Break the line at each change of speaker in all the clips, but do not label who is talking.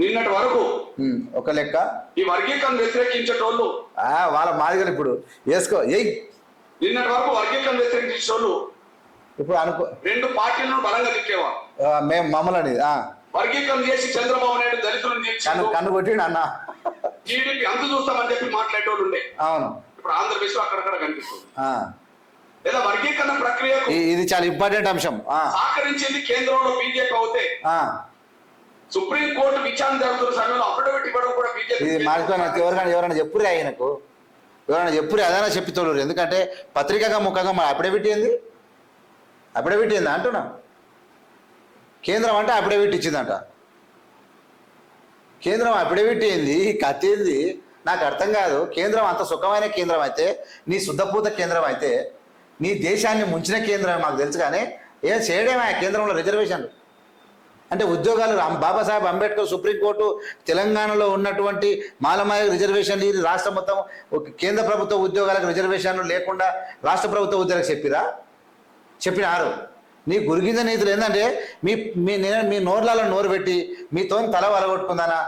నిన్నటి వరకు
ఒక లెక్క.
ఈ వర్గీకరణ వ్యతిరేకించేటోళ్ళు.
ఆ, వాళ్ళ మాదిగలు ఇప్పుడు. వేసుకో ఎయ్
నిన్నటి వరకు వర్గీకరణ వ్యతిరేకించేటోళ్ళు.
ఇప్పుడు అనుకో.
రెండు పార్టీలను బలంగా తిట్టేవారు.
ఆ, మేము మమ్మల్ని ఆ,
వర్గీకరణ చేసి చంద్రబాబు నాయుడు దళితులను
కన్ను కొట్టిండు అన్న.
టీడీపీ అంత చూస్తామని చెప్పి మాట్లాడేటోళ్ళు ఉండే.
అవును.
ఇప్పుడు ఆంధ్రప్రదేశ్లో అక్కడక్కడ కనిపిస్తుంది.
ఆ,
లేదా వర్గీకరణ ప్రక్రియకు
ఇ- ఇది చాలా ఇంపార్టెంట్ అంశం. ఆ,
సహకరించింది కేంద్రంలో బీజేపీ అవుతే
ఆ,
సుప్రీం కోర్టు విచారణ జరుగుతున్న సమయంలో అఫిడవిట్ ఇవ్వడం కూడా బీజేపీ
ఎవరికైనా ఎవరైనా చెప్పురే ఆయనకు. ఎవరైనా చెప్పురే అదైనా చెప్తాడు ఎందుకంటే పత్రికగా ముఖంగా మన అఫిడవిట్ ఏంది? అఫిడవిట్ ఏంది అంటున్నా. కేంద్రం అంటే అఫిడవిట్ ఇచ్చిందంట. కేంద్రం అఫిడవిట్ ఏంది? కథ ఏంది? నాకు అర్థం కాదు. కేంద్రం అంత సుఖమైన కేంద్రం అయితే నీ శుద్ధపూత కేంద్రం అయితే నీ దేశాన్ని ముంచిన కేంద్రం మాకు తెలుసు కానీ ఏం చేయడమే ఆ కేంద్రంలో రిజర్వేషన్లు అంటే ఉద్యోగాలు రామ్ బాబాసాహెబ్ అంబేద్కర్ సుప్రీంకోర్టు తెలంగాణలో ఉన్నటువంటి మాలమాయ రిజర్వేషన్లు ఇది రాష్ట్ర మొత్తం ఒక కేంద్ర ప్రభుత్వ ఉద్యోగాలకు రిజర్వేషన్లు లేకుండా రాష్ట్ర ప్రభుత్వ ఉద్యోగాలకు చెప్పిరా? చెప్పినారు. నీ గురిగింద నీతులు ఏంటంటే మీ మీ నేను మీ నోర్లలో నోరు పెట్టి మీతో తల వలగొట్టుకుందానా?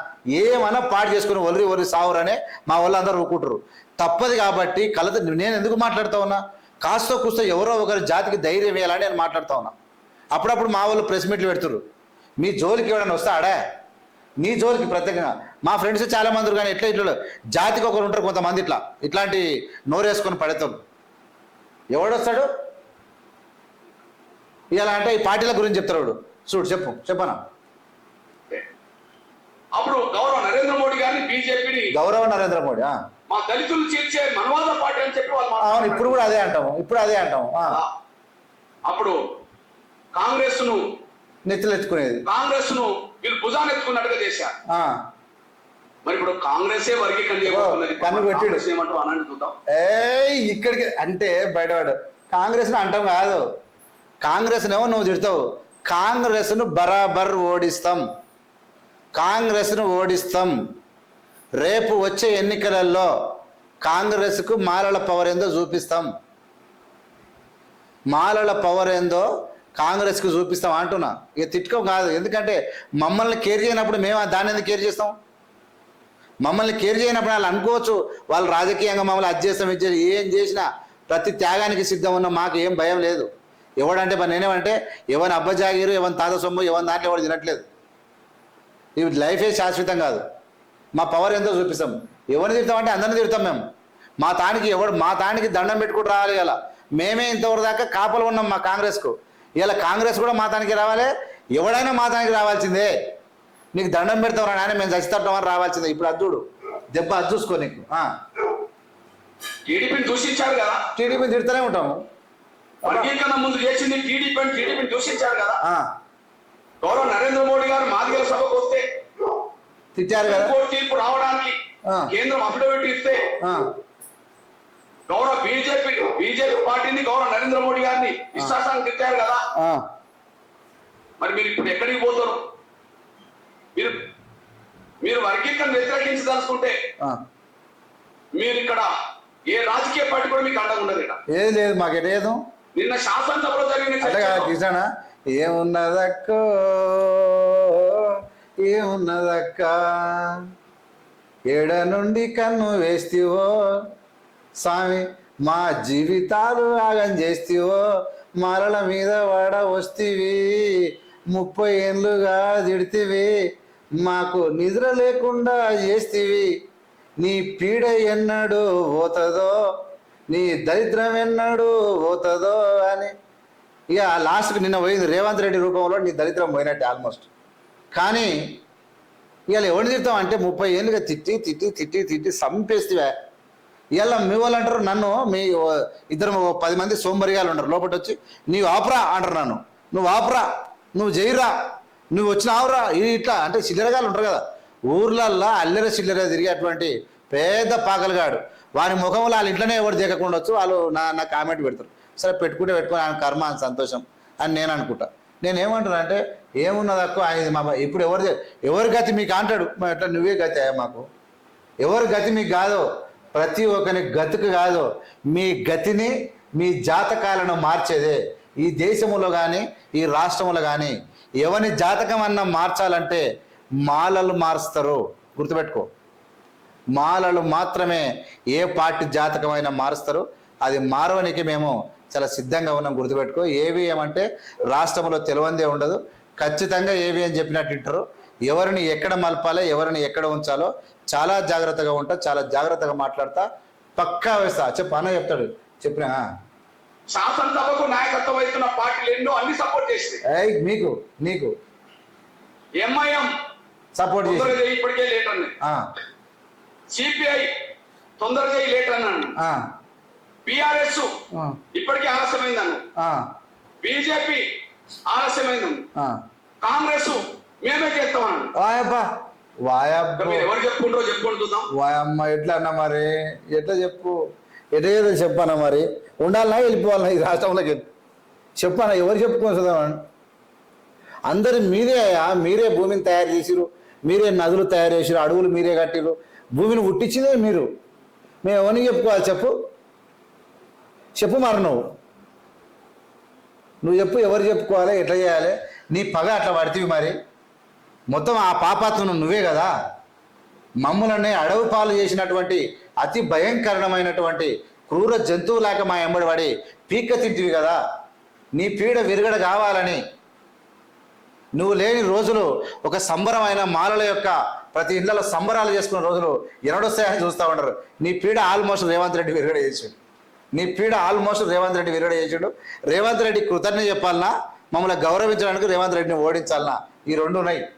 ఏమన్నా పాటు చేసుకుని ఒలిరి ఒలిరి సావురనే మా వాళ్ళందరూ ఊకుంటారు తప్పదు కాబట్టి కలత నేను ఎందుకు మాట్లాడుతా ఉన్నా? కాస్తో కూస్తో ఎవరో ఒకరి జాతికి ధైర్యం వేయాలని నేను మాట్లాడుతా ఉన్నా. అప్పుడప్పుడు మా వాళ్ళు ప్రెస్ మీట్లు పెడుతురు మీ జోలికి ఎవడన్నా వస్తాడా? నీ జోలికి ప్రత్యేకంగా. మా ఫ్రెండ్స్ చాలా మంది కానీ ఎట్లా ఇట్లా జాతికి ఒకరు ఉంటారు కొంతమంది ఇట్లా. ఇట్లాంటి నోరేసుకొని పడతారు ఎవడొస్తాడు? ఇలా అంటే ఈ పార్టీల గురించి చెప్తారు వాడు. చూడు చెప్పు చెప్పనా?
అప్పుడు గౌరవ నరేంద్ర మోడీ గారిని బీజేపీని
గౌరవ నరేంద్ర మోడీ.
మా దళితులు చేర్చే మనవాద పార్టీ అని చెప్పి వాళ్ళు
అవును. ఇప్పుడు కూడా అదే అంటాము ఇప్పుడు అదే అంటాము.
అప్పుడు కాంగ్రెస్ను
నెత్తులు ఎత్తుకునేది
కాంగ్రెస్ను వీళ్ళు భుజాన్ని ఎత్తుకున్నట్టుగా చేశారు
ఆ.
మరి ఇప్పుడు కాంగ్రెసే వర్గీకరణ చేయబోతున్నది
కన్ను పెట్టిడు.
కాంగ్రెస్ ఏమంటావు అనండి చూద్దాం.
ఏయ్ ఇక్కడికి అంటే బయటవాడు కాంగ్రెస్ను అంటాం కాదు. కాంగ్రెస్నేమో నువ్వు తిడతావు. కాంగ్రెస్ను బరాబర్ ఓడిస్తాం. కాంగ్రెస్ను ఓడిస్తాం. రేపు వచ్చే ఎన్నికలలో కాంగ్రెస్కు మాలల పవర్ ఏందో చూపిస్తాం. మాలల పవర్ ఏందో కాంగ్రెస్కి చూపిస్తాం అంటున్నా. ఇక తిట్టుకో కాదు. ఎందుకంటే మమ్మల్ని కేర్ చేయనప్పుడు మేము దాన్ని ఎందుకు కేర్ చేస్తాం? మమ్మల్ని కేర్ చేయనప్పుడు వాళ్ళు అనుకోవచ్చు వాళ్ళు రాజకీయంగా మమ్మల్ని అది చేస్తాం ఇది ఏం చేసినా ప్రతి త్యాగానికి సిద్ధం ఉన్న మాకు ఏం భయం లేదు. ఎవడంటే మరి నేనేమంటే ఎవరిని అబ్బ ఎవరిని ఎవరి తాత సొమ్ము ఎవరి దాంట్లో ఎవరు తినట్లేదు. ఇవి లైఫే శాశ్వతం కాదు. మా పవర్ ఎంతో చూపిస్తాం. ఎవరిని తిడతామంటే అందరిని తిడతాం మేము. మా తానికి ఎవడు మా తానికి దండం పెట్టుకుంటూ రావాలి కదా. మేమే ఇంతవరకు దాకా కాపలు ఉన్నాం మా కాంగ్రెస్కు. ఇలా కాంగ్రెస్ కూడా మా తానికి రావాలి ఎవడైనా మా తానికి రావాల్సిందే. నీకు దండం పెడతాం రా నాయన మేము చచ్చితట్టం అని రావాల్సిందే. ఇప్పుడు అద్దుడు దెబ్బ అది చూసుకో నీకు.
టీడీపీని దూషించారు కదా?
టీడీపీ తిడుతూనే ఉంటాము.
వర్గీకరణ ముందు చేసింది టీడీపీ టీడీపీని దూషించారు కదా? గౌరవ నరేంద్ర మోడీ గారు మాదిగల సభకు వస్తే
తిట్టారు కదా.
కోర్టు తీర్పు రావడానికి. కేంద్రం అఫిడవిట్ ఇస్తే గౌరవ బీజేపీ బీజేపీ పార్టీని గౌరవ నరేంద్ర మోడీ గారిని విశ్వాసానికి తెచ్చారు కదా. మరి మీరు ఇప్పుడు ఎక్కడికి పోతారు? మీరు మీరు వర్గీకరణ వ్యతిరేకించదలుచుకుంటే. మీరు ఇక్కడ ఏ రాజకీయ పార్టీ కూడా మీకు అండగా ఉండదు ఇక్కడ.
ఏది లేదు మాకు లేదు.
నిన్న శాసనసభలో జరిగిన
ఏమున్నదక్కో? ఏమున్నదక్క? ఏడ నుండి కన్ను వేస్తివో? స్వామి మా జీవితాలు ఆగం చేస్తివో మరల మీద వాడ వస్తీవి ముప్పై ఏళ్ళుగా తిడితివి మాకు నిద్ర లేకుండా చేస్తివి. నీ పీడ ఎన్నడు పోతుందో నీ దరిద్రం ఎన్నడు పోతుందో అని. ఇక లాస్ట్కి నిన్న పోయింది రేవంత్ రెడ్డి రూపంలో నీ దరిద్రం పోయినట్టే ఆల్మోస్ట్. కానీ ఇవాళ ఎవరిని తిడతాం అంటే ముప్పై ఏళ్ళుగా తిట్టి తిట్టి తిట్టి తిట్టి సంపేస్తే ఇలా మీ వాళ్ళు అంటారు నన్ను మీ ఇద్దరు పది మంది సోంబరిగాలు ఉంటారు లోపల వచ్చి నీవు ఆపరా అంటారు నన్ను. నువ్వు ఆపరా నువ్వు జైరా నువ్వు వచ్చిన ఆవురా ఇట్లా అంటే చిల్లరగాలు ఉంటారు కదా. ఊర్లల్లో అల్లెర చిల్లర తిరిగేటువంటి పెద్ద పాకలుగాడు వారి ముఖంలో వాళ్ళ ఇంట్లోనే ఎవరు దిగకుండా వచ్చు వాళ్ళు నా నా కామెంట్ పెడతారు. సరే పెట్టుకుంటే పెట్టుకుని ఆయన కర్మ అని సంతోషం అని నేను అనుకుంటా. నేను ఏమంటానంటే అంటే ఏమున్నది అక్క ఆయన మా ఇప్పుడు ఎవరు ఎవరి గతి మీకు అంటాడు? మరి ఎట్లా నువ్వే గతి అయ్యా మాకు? ఎవరి గతి మీకు కాదు? ప్రతి ఒక్కరి గతికి కాదు మీ గతిని మీ జాతకాలను మార్చేదే. ఈ దేశంలో కానీ ఈ రాష్ట్రంలో కానీ ఎవరి జాతకం అన్న మార్చాలంటే మాలలు మారుస్తారు. గుర్తుపెట్టుకో. మాలలు మాత్రమే ఏ పార్టీ జాతకమైన మారుస్తారు. అది మారవనికి మేము చాలా సిద్ధంగా ఉన్నాం. గుర్తుపెట్టుకో. ఏవిఎం అంటే రాష్ట్రంలో తెలివందే ఉండదు. ఖచ్చితంగా ఏవిఎం చెప్పినట్టు ఎవరిని ఎక్కడ మలపాలో ఎవరిని ఎక్కడ ఉంచాలో చాలా జాగ్రత్తగా ఉంటా చాలా జాగ్రత్తగా మాట్లాడతా. పక్కా వేస్తా. చెప్పు అన్న చెప్తాడు. చెప్పినా?
శాసనసభకు నాయకత్వం వహిస్తున్న పార్టీలు ఎన్నో అన్ని సపోర్ట్ చేసింది.
మీకు నీకు
ఎంఐఎం
సపోర్ట్ చేసి.
ఇప్పటికే లేట్ అన్నది. సిపిఐ తొందరగా లేట్ అన్నాను బిఆర్ఎస్ ఇప్పటికే ఆలస్యమైందను
ఆ,
బీజేపీ ఆలస్యమైందను
ఆ.
కాంగ్రెస్ మేమే చేస్తామన్నాను
వాయబ్బా.
ఇంకా
వాయబ్బా.
మీరు ఎవరు చెప్పుకుంటారో చెప్పుకొని చూద్దాం.
వాయమ్మ ఎట్లా అన్నా మరి? ఎట్లా చెప్పు? ఎట్లా చెప్పానా మరి? ఉండాలనా వెళ్ళిపోవాలన్నా ఈ రాష్ట్రంలోకి చెప్పానా ఎవరు చెప్పుకొని చదవండి అందరు మీరే అయ్యా మీరే భూమిని తయారు చేసిరు మీరే నదులు తయారు చేసిరు అడవులు మీరే కట్టిరు భూమిని పుట్టించిందే మీరు. మేము ఎవరిని చెప్పుకోవాలి చెప్పు? చెప్పు మరి నువ్వు. నువ్వు చెప్పు ఎవరు చెప్పుకోవాలి ఎట్లా చేయాలి? నీ పగ అట్లా పడితివి మరి. మొత్తం ఆ పాపాత్మను నువ్వే కదా? మమ్ములని అడవి పాలు చేసినటువంటి అతి భయంకరమైనటువంటి క్రూర జంతువులాగా మా ఎంబడి పడి పీక తింటివి కదా? నీ పీడ విరగడ కావాలని. నువ్వు లేని రోజులు ఒక సంబరమైన మాలల యొక్క ప్రతి ఇళ్ళలో సంబరాలు చేసుకున్న రోజులు ఎనడొస్తాయని చూస్తూ ఉంటారు నీ పీడ ఆల్మోస్ట్ రేవంత్ రెడ్డి విరగడ చేసాడు. నీ పీడ ఆల్మోస్ట్ రేవంత్ రెడ్డి విరగడ చేసాడు. రేవంత్ రెడ్డి కృతజ్ఞ చెప్పాలన్నా మమ్మల్ని గౌరవించడానికి రేవంత్ రెడ్డిని ఓడించాలన్నా ఈ రెండు ఉన్నాయి.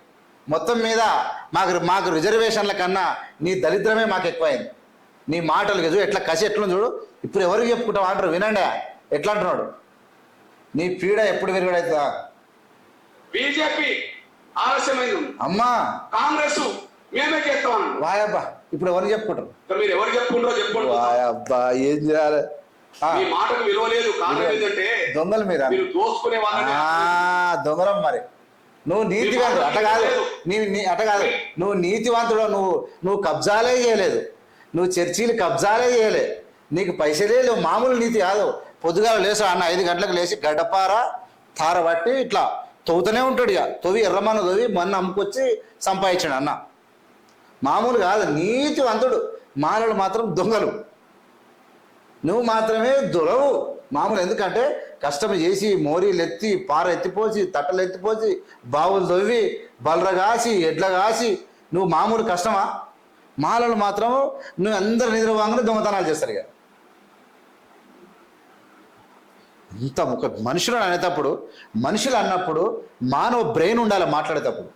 మొత్తం మీద మాకు మాకు రిజర్వేషన్ల కన్నా నీ దరిద్రమే మాకు ఎక్కువైంది. నీ మాటలు చూడు ఎట్లా కసి ఎట్లా చూడు. ఇప్పుడు ఎవరికి చెప్పుకుంటావు? అంటారు వినండి. ఎట్లా అంటున్నాడు? నీ పీడ ఎప్పుడు విరగడవుతుందా
బీజేపీ ఆలస్యమైంది.
అమ్మా!
కాంగ్రెస్ మేమే చేస్తామన్నాను
వాయబ్బా ఇప్పుడు ఎవరికి చెప్పుకుంటారు?
మీరు ఎవరు చెప్పుకుంటారో చెప్పుకొని చూద్దాం.
వాయబ్బా ఏం చేయాలి?
మీ మాటకు విలువ లేదు. కారణం ఏంటంటే
దొంగలు మీరా?
దోసుకునే
దొంగలం మరి. నువ్వు నీతివంతుడు అట కాదు. నీ నీ- అట కాదు. నువ్వు నీతివంతుడు నువ్వు నువ్వు కబ్జాలే చేయలేదు. నువ్వు చర్చీలు కబ్జాలే చేయలే. నీకు పైసలే లేవు. మామూలు నీతి కాదు. పొద్దుగాల లేసు అన్న ఐదు గంటలకు లేచి గడ్డపార తార పట్టి ఇట్లా తవ్వుతూనే ఉంటాడు ఇక. తొవి ఎర్రమన్న తొవి మొన్న అమ్ముకొచ్చి సంపాదించాడు అన్న. మామూలు కాదు. నీతివంతుడు. మానవులు మాత్రం దొంగలు. నువ్వు మాత్రమే దొరవు. మామూలు ఎందుకంటే కష్టం చేసి మోరీలు ఎత్తి పార ఎత్తిపోసి తట్టలు ఎత్తిపోసి బావులు తవ్వి బలర కాసి ఎడ్ల కాసి నువ్వు మామూలు కష్టమా? మాలలు మాత్రం నువ్వు అందరు నిద్రవాగానే దొంగతనాలు చేస్తారు ఇక. ఇంత ఒక మనుషులు అనేటప్పుడు మనుషులు అన్నప్పుడు మానవ బ్రెయిన్ ఉండాలి మాట్లాడేటప్పుడు.